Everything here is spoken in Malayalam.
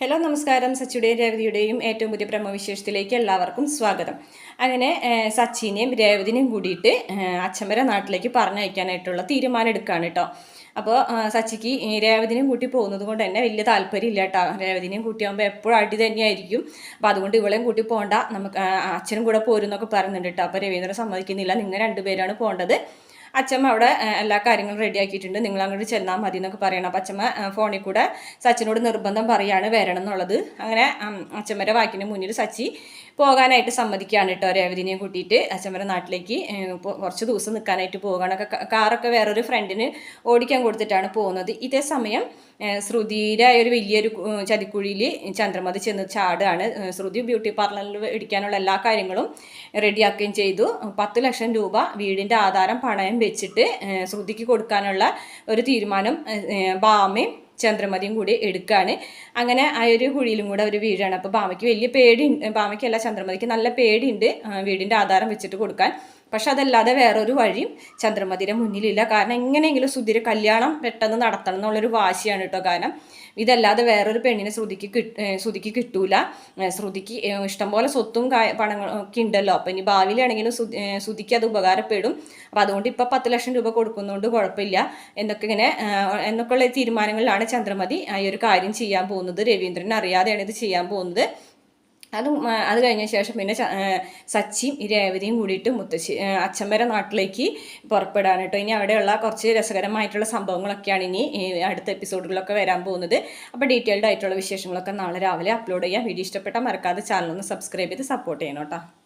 ഹലോ നമസ്കാരം. സച്ചിയുടെയും രേവതിയുടെയും ഏറ്റവും പുതിയ ബ്രഹ്മവിശേഷത്തിലേക്ക് എല്ലാവർക്കും സ്വാഗതം. അങ്ങനെ സച്ചിനെയും രേവതിനെയും കൂടിയിട്ട് അച്ഛമ്മരെ നാട്ടിലേക്ക് പറഞ്ഞയക്കാനായിട്ടുള്ള തീരുമാനം എടുക്കുകയാണ് കേട്ടോ അപ്പോൾ സച്ചിക്ക് രേവതിനെയും കൂട്ടി പോകുന്നത് കൊണ്ട് തന്നെ വലിയ താല്പര്യം ഇല്ല കേട്ടോ രേവതിനെയും കൂട്ടിയാകുമ്പോൾ എപ്പോഴും അടി തന്നെയായിരിക്കും. അപ്പോൾ അതുകൊണ്ട് ഇവളെയും കൂട്ടി പോകണ്ട നമുക്ക് അച്ഛനും കൂടെ പോരുന്നൊക്കെ പറയുന്നുണ്ട് കേട്ടോ അപ്പോൾ രവീന്ദ്രൻ സമ്മതിക്കുന്നില്ല. നിങ്ങൾ രണ്ടുപേരാണ് പോകേണ്ടത് അച്ഛമ്മ അവിടെ എല്ലാ കാര്യങ്ങളും റെഡി ആക്കിയിട്ടുണ്ട്. നിങ്ങൾ അങ്ങോട്ട് ചെന്നാൽ മതി എന്നൊക്കെ പറയണം. അപ്പം അച്ഛമ്മ ഫോണിൽ കൂടെ സച്ചിനോട് നിർബന്ധം പറയാണ് വരണം എന്നുള്ളത്. അങ്ങനെ അച്ഛമ്മയുടെ വാക്കിന് മുന്നിൽ സച്ചി പോകാനായിട്ട് സമ്മതിക്കുകയാണ് കേട്ടോ രേവതിനെയും കൂട്ടിയിട്ട്. അച്ഛമ്മയുടെ നാട്ടിലേക്ക് കുറച്ച് ദിവസം നിൽക്കാനായിട്ട് പോകാനൊക്കെ കാറൊക്കെ വേറൊരു ഫ്രണ്ടിന് ഓടിക്കാൻ കൊടുത്തിട്ടാണ് പോകുന്നത്. ഇതേ സമയം ശ്രുതിയുടെ ഒരു വലിയൊരു ചതിക്കുഴിയിൽ ചന്ദ്രമതി ചെന്ന് ചാടുകയാണ് ശ്രുതി ബ്യൂട്ടി പാർലറിൽ ഇടിക്കാനുള്ള എല്ലാ കാര്യങ്ങളും റെഡിയാക്കുകയും ചെയ്തു. പത്ത് ലക്ഷം രൂപ വീടിന്റെ ആധാരം പണയം വെച്ചിട്ട് ശ്രുതിക്ക് കൊടുക്കാനുള്ള ഒരു തീരുമാനം ഭാമയും ചന്ദ്രമതിയും കൂടി എടുക്കുകയാണ് അങ്ങനെ ആ ഒരു കുഴിയിലും കൂടെ അവർ വീഴാണ്. അപ്പോൾ ബാമയ്ക്ക് വലിയ പേടി ബാമയ്ക്കല്ല ചന്ദ്രമതിക്ക് നല്ല പേടിയുണ്ട് വീടിന്റെ ആധാരം വെച്ചിട്ട് കൊടുക്കാൻ. പക്ഷെ അതല്ലാതെ വേറൊരു വഴിയും ചന്ദ്രമതിയുടെ മുന്നിലില്ല. കാരണം എങ്ങനെയെങ്കിലും സുധീര കല്യാണം പെട്ടെന്ന് നടത്തണം എന്നുള്ളൊരു വാശിയാണ് കേട്ടോ കാരണം ഇതല്ലാതെ വേറൊരു പെണ്ണിനെ ശ്രുതിക്ക് കിട്ട് ശ്രുതിക്ക് കിട്ടൂല. ശ്രുതിക്ക് ഇഷ്ടംപോലെ സ്വത്തും കാ- പണങ്ങളും ഒക്കെ ഉണ്ടല്ലോ. അപ്പം ഇനി ഭാവിയിലാണെങ്കിലും ശ്രുതി ശ്രുതിക്ക് അത് ഉപകാരപ്പെടും. അപ്പം അതുകൊണ്ട് ഇപ്പം പത്ത് ലക്ഷം രൂപ കൊടുക്കുന്നതുകൊണ്ട് കുഴപ്പമില്ല. എന്നൊക്കെ ഇങ്ങനെ എന്നൊക്കെയുള്ള തീരുമാനങ്ങളിലാണ് ചന്ദ്രമതി ഈ ഒരു കാര്യം ചെയ്യാൻ പോകുന്നത്. രവീന്ദ്രൻ അറിയാതെയാണ് ഇത് ചെയ്യാൻ പോകുന്നത്. അത് അത് കഴിഞ്ഞ ശേഷം പിന്നെ സച്ചിയും രേവതിയും കൂടിയിട്ട് മുത്തശ്ശി അച്ഛൻ നാട്ടിലേക്ക് പുറപ്പെടാൻ കേട്ടോ. ഇനി അവിടെയുള്ള കുറച്ച് രസകരമായിട്ടുള്ള സംഭവങ്ങളൊക്കെയാണ് ഇനി അടുത്ത എപ്പിസോഡുകളൊക്കെ വരാൻ പോകുന്നത്. അപ്പോൾ ഡീറ്റെയിൽഡ് ആയിട്ടുള്ള വിശേഷങ്ങളൊക്കെ നാളെ രാവിലെ അപ്ലോഡ് ചെയ്യാം. വീഡിയോ ഇഷ്ടപ്പെട്ടാൽ മറക്കാതെ ചാനലൊന്ന് സബ്സ്ക്രൈബ് ചെയ്ത് സപ്പോർട്ട് ചെയ്യണം കേട്ടോ.